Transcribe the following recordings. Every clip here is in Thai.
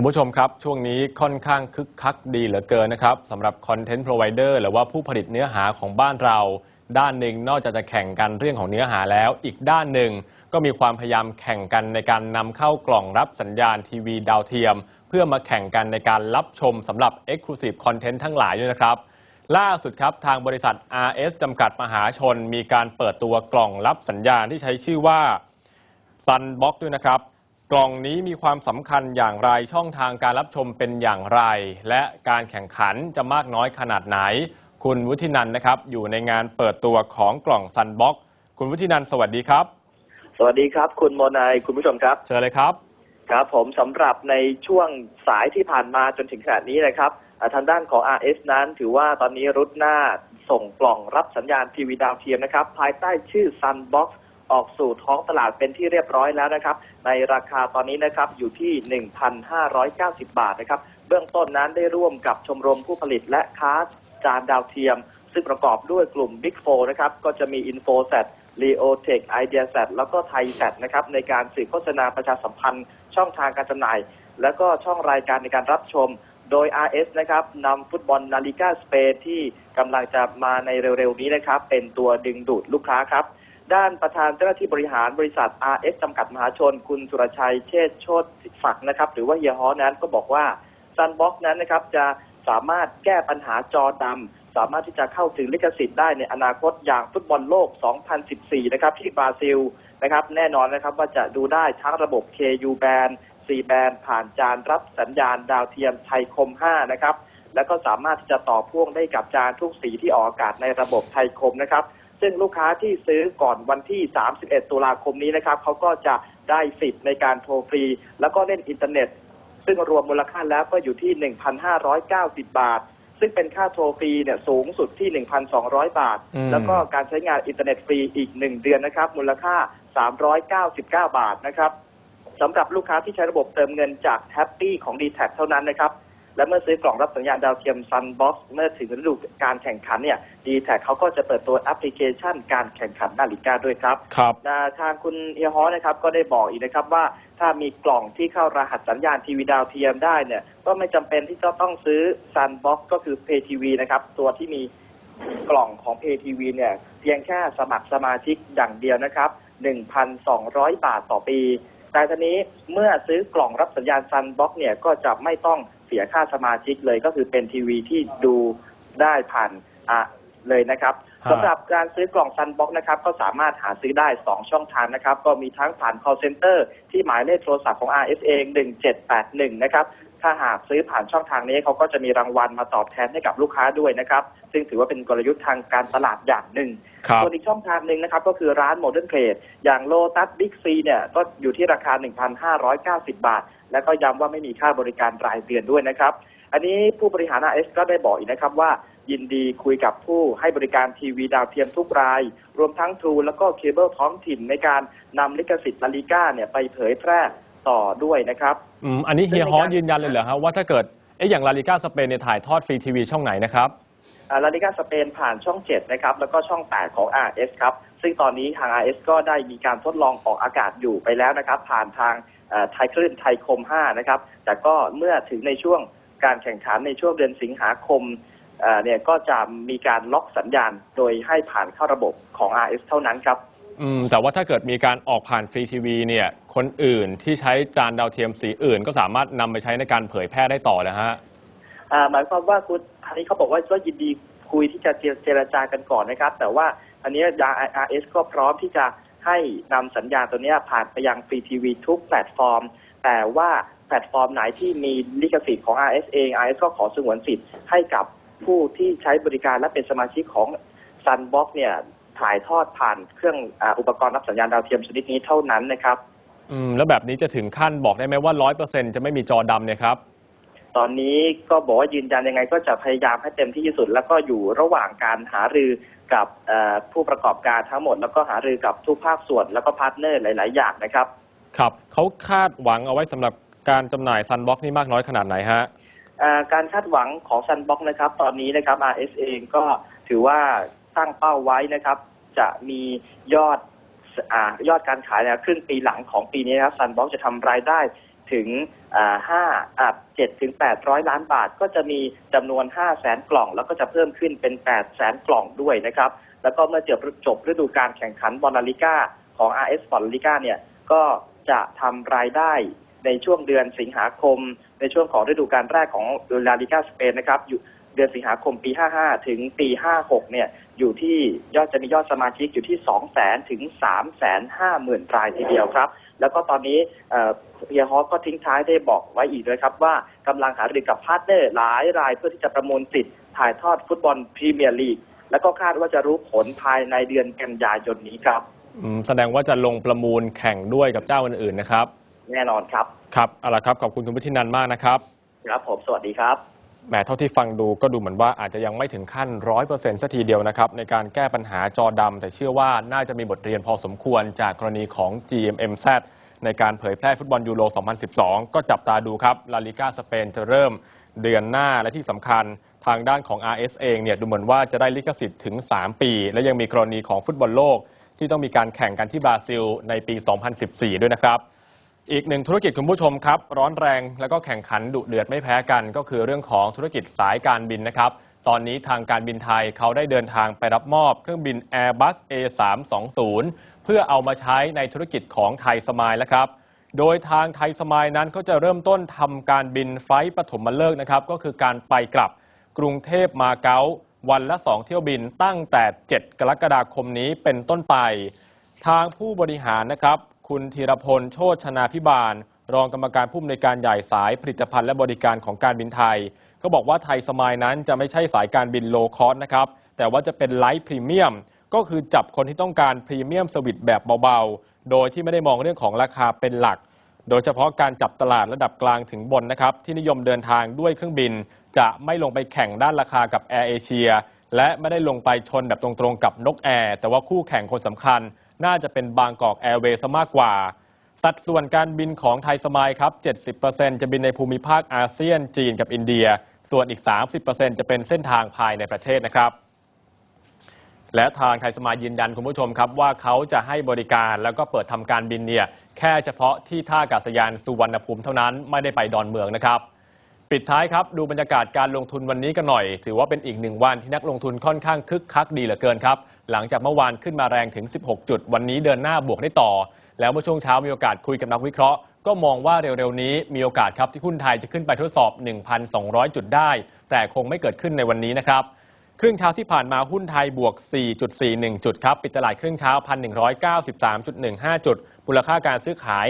คุณผู้ชมครับช่วงนี้ค่อนข้างคึกคักดีเหลือเกินนะครับสำหรับคอนเทนต์พรอไวเดอร์หรือว่าผู้ผลิตเนื้อหาของบ้านเรา ด้านหนึ่งนอกจากจะแข่งกันเรื่องของเนื้อหาแล้ว อีกด้านหนึ่งก็มีความพยายามแข่งกันในการนำเข้ากล่องรับสัญญาณทีวีดาวเทียม เพื่อมาแข่งกันในการรับชมสำหรับ Exclusive Content ทั้งหลายด้วยนะครับ ล่าสุดครับทางบริษัท RS จำกัดมหาชน มีการเปิดตัวกล่องรับสัญญาณที่ใช้ชื่อว่า Sunbox ด้วยนะครับ กล่องนี้มีความสำคัญอย่างไรช่องทางการรับชมเป็นอย่างไร และการแข่งขันจะมากน้อยขนาดไหน คุณวุฒินันท์นะครับ อยู่ในงานเปิดตัวของกล่อง Sunbox คุณวุฒินันท์สวัสดีครับ สวัสดีครับ คุณโมนายคุณผู้ชมครับ เชิญเลยครับ ครับ ผมสำหรับในช่วงสายที่ผ่านมาจนถึงขณะนี้นะครับอ่าทางด้านของ RS นั้นถือว่าตอนนี้รุดหน้าส่งกล่องรับสัญญาณทีวีดาวเทียมนะครับ ภายใต้ชื่อ Sunbox ออกสู่ท้องตลาดเป็นที่เรียบร้อยแล้วนะครับ ในราคาตอนนี้นะครับอยู่ที่ 1,590 บาทนะครับ เบื้องต้นนั้นได้ร่วมกับชมรมผู้ผลิตและค้าจานดาวเทียม ซึ่งประกอบด้วยกลุ่ม Big 4นะครับ ก็จะมี InfoSat Leotech IdeaSat แล้วก็ไทย Sat นะครับ ในการสื่อโฆษณาประชาสัมพันธ์ ช่องทางการจำหน่าย แล้วก็ช่องรายการในการรับชมโดย RS นะครับนำฟุตบอลนาฬิกาสเปนที่กำลังจะมาในเร็วๆนี้นะครับ เป็นตัวดึงดูดลูกค้าครับ ด้านประธานเจ้าหน้าที่บริหารบริษัท RS จำกัดมหาชน คุณสุรชัยเชษโชติศักดิ์นะครับ หรือว่าเฮียฮอนั้นก็บอกว่า Sunbox นั้นนะครับจะสามารถแก้ปัญหาจอดำสามารถที่จะเข้าถึงลิขสิทธิ์ได้ในอนาคตอย่างฟุตบอลโลก 2014 นะครับ ที่บราซิลนะครับ แน่นอนนะครับว่าจะดูได้ทั้งระบบ KU band C band ผ่านจานรับสัญญาณดาวเทียมไทยคม 5 นะครับ แล้วก็สามารถที่จะต่อพ่วงได้กับจานทุกสีที่ออกอากาศในระบบไทยคมนะครับ ซึ่งลูกค้าที่ซื้อก่อนวันที่ 31 ตุลาคมนี้นะครับเขาก็จะได้สิทธิ์ในการโทรฟรี แล้วก็เล่นอินเทอร์เน็ต ซึ่งรวมมูลค่าแล้วก็อยู่ที่ 1,590 บาท ซึ่งเป็นค่าโทรฟรีเนี่ยสูงสุดที่ 1,200 บาทอืมแล้วก็การใช้งานอินเทอร์เน็ตฟรีอีก 1 เดือนนะครับ มูลค่า 399 บาทนะครับสำหรับลูกค้าที่ใช้ระบบเติมเงินจากแท็บปี้ของ d t แทเท่านั้นนะครับ และเมื่อซื้อกล่องรับสัญญาณดาวเทียม Sunbox เมื่อถึงฤดูการแข่งขันเนี่ย d t แทเขาก็จะเปิดตัวแอปพลิเคชันการแข่งขันนาฬิกาด้วยครับครับนะทางคุณเฮียฮอนะครับก็ได้บอกอีกนะครับว่าถ้ามีกล่องที่เข้ารหัสสัญญาณทีวีดาวเทียมได้เนี่ยก็ไม่จำเป็นที่จะต้องซื้อ Sunbox ก็คือ Pay TV นะครับตัวที่มีกล่องของ Pay TV เนี่ยเพียงแค่สมัครสมาชิกอย่างเดียวนะครับ 1,200 บาทต่อปี แต่ทีนี้เมื่อซื้อกล่องรับสัญญาณ Sunbox เนี่ยก็จะไม่ต้อง เสียค่าสมาชิกเลยก็คือเป็นทีวีที่ดูได้ผ่านอะเลยนะครับฮะสำหรับการซื้อกล่องซันบ็อกนะครับ ก็สามารถหาซื้อได้ 2 ช่องทางนะครับ ก็มีทั้งผ่าน call center ที่หมายเลขโทรศัพท์ของ RS เอง1781 นะครับ ถ้าหากซื้อผ่านช่องทางนี้เขาก็จะมีรางวัลมาตอบแทนให้กับลูกค้าด้วยนะครับ ซึ่งถือว่าเป็นกลยุทธ์ทางการตลาดอย่างหนึ่งครับส่วนอีกช่องทางหนึ่งนะครับ ก็คือร้านโมเดิร์นเทรดอย่างโลตัสบิ๊กซีเนี่ยก็อยู่ที่ราคา 1,590 บาท แล้วก็ย้ำว่าไม่มีค่าบริการรายเดือนด้วยนะครับ อันนี้ผู้บริหาร RS ก็ได้บอกอีกนะครับว่ายินดีคุยกับผู้ให้บริการทีวีดาวเทียมทุกราย รวมทั้งทรูแล้วก็เคเบิลท้องถิ่นในการนำลิขสิทธิ์ลาลิก้าเนี่ยไปเผยแพร่ต่อด้วยนะครับอืมอันนี้เฮียฮอยืนยันเลยเหรอครับว่าถ้าเกิดเอ๊ะอย่างลาลิก้าสเปนเนี่ยถ่ายทอดฟรีทีวีช่องไหนนะครับลาลิกาสเปนผ่านช่อง 7 นะครับ แล้วก็ช่อง 8 ของ RS ครับ ซึ่งตอนนี้ทาง RS ก็ได้มีการทดลองออกอากาศอยู่ไปแล้วนะครับ ผ่านทางเอ่อ ไทยคลื่นไทยคม 5 นะครับ แต่ก็เมื่อถึงในช่วงการแข่งขันในช่วงเดือนสิงหาคมเอ่อเนี่ยก็จะมีการล็อกสัญญาณโดยให้ผ่านเข้าระบบของ RS เท่านั้นครับอืมแต่ว่าถ้าเกิดมีการออกผ่านฟรีทีวีเนี่ยคนอื่นที่ใช้จานดาวเทียมสีอื่น ก็สามารถนำไปใช้ในการเผยแพร่ได้ต่อนะฮะอ่าหมายความว่าคุณอันนี้เขาบอกว่าก็ยินดีคุยที่จะเจเจรจากันก่อนนะครับ แต่ว่าอันนี้ยา RS ก็พร้อมที่จะ ให้นำสัญญาณตัวนี้ผ่านไปยังฟรีทีวีทุกแพลตฟอร์ม แต่ว่าแพลตฟอร์มไหนที่มีลิขสิทธิ์ของ RS เอง RS ก็ขอสงวนสิทธิ์ให้กับผู้ที่ใช้บริการและเป็นสมาชิกของ Sunbox เนี่ยถ่ายทอดผ่านเครื่องออุปกรณ์รับสัญญาณดาวเทียมชนิดนี้เท่านั้นนะครับ อืม แล้วแบบนี้จะถึงขั้นบอกได้ไหมว่าร้อยเปอร์เซ็นจะไม่มีจอดำเนี่ยครับ ตอนนี้ก็บอกว่ายืนยันยังไง ก็จะพยายามให้เต็มที่ที่สุด แล้วก็อยู่ระหว่างการหารือกับเอ่อผู้ประกอบการทั้งหมด แล้วก็หารือกับทุกภาคส่วนแล้วก็พาร์ทเนอร์หลาย ๆ อย่างนะครับ ครับเขาคาดหวังเอาไว้สำหรับการจำหน่ายซันบ็อกนี่มากน้อยขนาดไหนฮะเอ่อการคาดหวังของ Sunbox นะครับ ตอนนี้นะครับ RS เองก็ถือว่าตั้งเป้าไว้นะครับ จะมียอดอายอดการขายเนี่ยครึ่งปีหลังของปีนี้นะครับ Sunbox จะทำรายได้ ถึงอ่าห้าเจ็ดถึงแปดร้อยล้านบาท ก็จะมีจำนวนห้าแสนกล่อง แล้วก็จะเพิ่มขึ้นเป็นแปดแสนกล่องด้วยนะครับ แล้วก็เมื่อจบจบฤดูการแข่งขันบอลลาลิก้าของ RS บอลลาลิก้าเนี่ยก็จะทำรายได้ในช่วงเดือนสิงหาคม ในช่วงของฤดูกาลแรกของลาลิก้าสเปนนะครับอยู่เดือนสิงหาคมปี 55 ถึงปี 56 เนี่ย อยู่ที่ยอดจะมียอดสมาชิกอยู่ที่ 2 0 0 0 0 0 ถึง 3 5 0 0 0 0 รายทีเดียวครับ แล้วก็ตอนนี้เอ่อเฮียฮอสก็ทิ้งท้ายได้บอกไว้อีกด้วยครับว่ากำลังหารือกับพาร์ทเนอร์หลายรายเพื่อที่จะประมูลสิทธิ์ถ่ายทอดฟุตบอลพรีเมียร์ลีกแล้วก็คาดว่าจะรู้ผลภายในเดือนกันยายนนี้ครับอืมแสดงว่าจะลงประมูลแข่งด้วยกับเจ้าอื่นๆนะครับ แน่นอนครับ ครับเอาละครับ ขอบคุณคุณวุฒินันท์มากนะครับ ครับผม สวัสดีครับ แหมเท่าที่ฟังดูก็ดูเหมือนว่าอาจจะยังไม่ถึงขั้นร้อยเปอร์เซ็นต์สัทีเดียวนะครับ ในการแก้ปัญหาจอดำแต่เชื่อว่าน่าจะมีบทเรียนพอสมควรจากกรณีของ GMMZ ในการเผยแพร่ฟุตบอลยูโร 2012 ก็จับตาดูครับ ลาลิก้าสเปนจะเริ่มเดือนหน้าและที่สำคัญทางด้านของ RS เองเนี่ยดูเหมือนว่าจะได้ลิขสิทธิ์ถึง 3 ปี และยังมีกรณีของฟุตบอลโลก ที่ต้องมีการแข่งกันที่บราซิลในปี 2014 ด้วยนะครับ อีกหนึ่งธุรกิจคุณผู้ชมครับ ร้อนแรงแล้วก็แข่งขันดุเดือดไม่แพ้กัน ก็คือเรื่องของธุรกิจสายการบินนะครับ ตอนนี้ทางการบินไทยเขาได้เดินทางไปรับมอบเครื่องบิน Airbus A320 เพื่อเอามาใช้ในธุรกิจของไทยสมายแล้วครับ โดยทางไทยสมายนั้นเขาจะเริ่มต้นทำการบินไฟล์ปฐมฤกษ์นะครับ ก็คือการไปกลับกรุงเทพมาเก๊าวันละ 2 เที่ยวบินตั้งแต่ 7 กรกฎาคมนี้เป็นต้นไป ทางผู้บริหารนะครับ คุณธีรพล โชชนาพิบาล รองกรรมการผู้อำนวยการใหญ่สายผลิตภัณฑ์และบริการของการบินไทย ก็บอกว่าไทยสมายนั้นจะไม่ใช่สายการบินโลคอสนะครับ แต่ว่าจะเป็นไลท์พรีเมียม ก็คือจับคนที่ต้องการพรีเมียมสวิตแบบเบาๆ โดยที่ไม่ได้มองเรื่องของราคาเป็นหลัก โดยเฉพาะการจับตลาดระดับกลางถึงบนนะครับ ที่นิยมเดินทางด้วยเครื่องบิน จะไม่ลงไปแข่งด้านราคากับแอร์เอเชียและไม่ได้ลงไปชนแบบตรงๆกับนกแอร์แต่ว่าคู่แข่งคนสำคัญ น่าจะเป็นบางกอกแอร์เวย์ซะมากกว่า สัดส่วนการบินของไทยสมายครับ 70%จะบินในภูมิภาคอาเซียนจีนกับอินเดีย ส่วนอีก 30%จะเป็นเส้นทางภายในประเทศนะครับ และทางไทยสมายยืนยันคุณผู้ชมครับว่าเขาจะให้บริการแล้วก็เปิดทำการบินเนี่ยแค่เฉพาะที่ท่าอากาศยานสุวรรณภูมิเท่านั้นไม่ได้ไปดอนเมืองนะครับ ปิดท้ายครับ ดูบรรยากาศการลงทุนวันนี้กันหน่อย ถือว่าเป็นอีกหนึ่งวันที่นักลงทุนค่อนข้างคึกคักดีเหลือเกินครับ หลังจากเมื่อวานขึ้นมาแรงถึง 16 จุด วันนี้เดินหน้าบวกได้ต่อ แล้วเมื่อช่วงเช้ามีโอกาสคุยกับนักวิเคราะห์ ก็มองว่าเร็วๆนี้มีโอกาสครับที่หุ้นไทยจะขึ้นไปทดสอบ 1,200 จุดได้ แต่คงไม่เกิดขึ้นในวันนี้นะครับครึ่งเช้าที่ผ่านมาหุ้นไทยบวก 4.41 จุดครับ ปิดตลาดครึ่งเช้า 1,193.15 จุดมูลค่าการซื้อขาย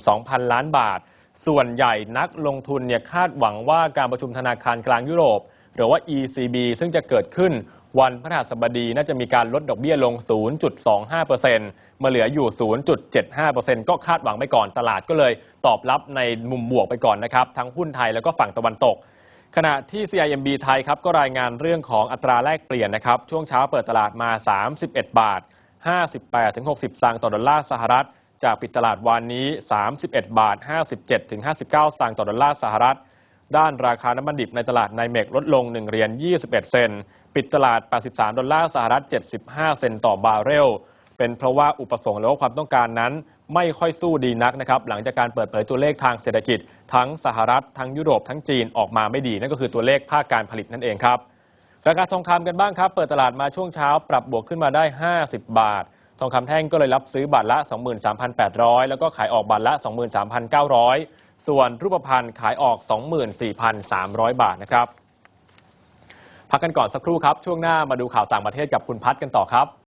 12,000 ล้านบาท ส่วนใหญ่นักลงทุนเนี่ยคาดหวังว่าการประชุมธนาคารกลางยุโรป หรือว่า ECB ซึ่งจะเกิดขึ้นวันพฤหัสบดีน่าจะมีการลดดอกเบี้ยลง 0.25%มาเหลืออยู่ 0.75%ก็คาดหวังไปก่อนตลาดก็เลยตอบรับในมุมบวกไปก่อนนะครับ ทั้งหุ้นไทยแล้วก็ฝั่งตะวันตก ขณะที่ CIMB ไทยครับก็รายงานเรื่องของอัตราแลกเปลี่ยนนะครับ ช่วงเช้าเปิดตลาดมา 31 บาท 58-60 สตางค์ต่อดอลลาร์สหรัฐ จากปิดตลาดวันนี้ 31 บาท 57 ถึง 59 สตางค์ต่อดอลลาร์สหรัฐ ด้านราคาน้ำมันดิบในตลาดไนเมกลดลง 1 เหรียญ 21 เซน ปิดตลาด 83 ดอลลาร์สหรัฐ 75 เซนต่อบาร์เรล เป็นเพราะว่าอุปสงค์หรือว่าความต้องการนั้น ไม่ค่อยสู้ดีนักนะครับ หลังจากการเปิดเผยตัวเลขทางเศรษฐกิจ ทั้งสหรัฐ ทั้งยุโรป ทั้งจีนออกมาไม่ดี นั่นก็คือตัวเลขภาคการผลิตนั่นเองครับ ราคาทองคำกันบ้างครับ เปิดตลาดมาช่วงเช้า ปรับบวกขึ้นมาได้ 50 บาท ทองคำแท่งก็เลยรับซื้อบาทละ 23,800 แล้วก็ขายออกบาทละ 23,900 ส่วนรูปพรรณขายออก 24,300 บาทนะครับ พักกันก่อนสักครู่ครับ ช่วงหน้ามาดูข่าวต่างประเทศกับคุณพัฒกันต่อครับ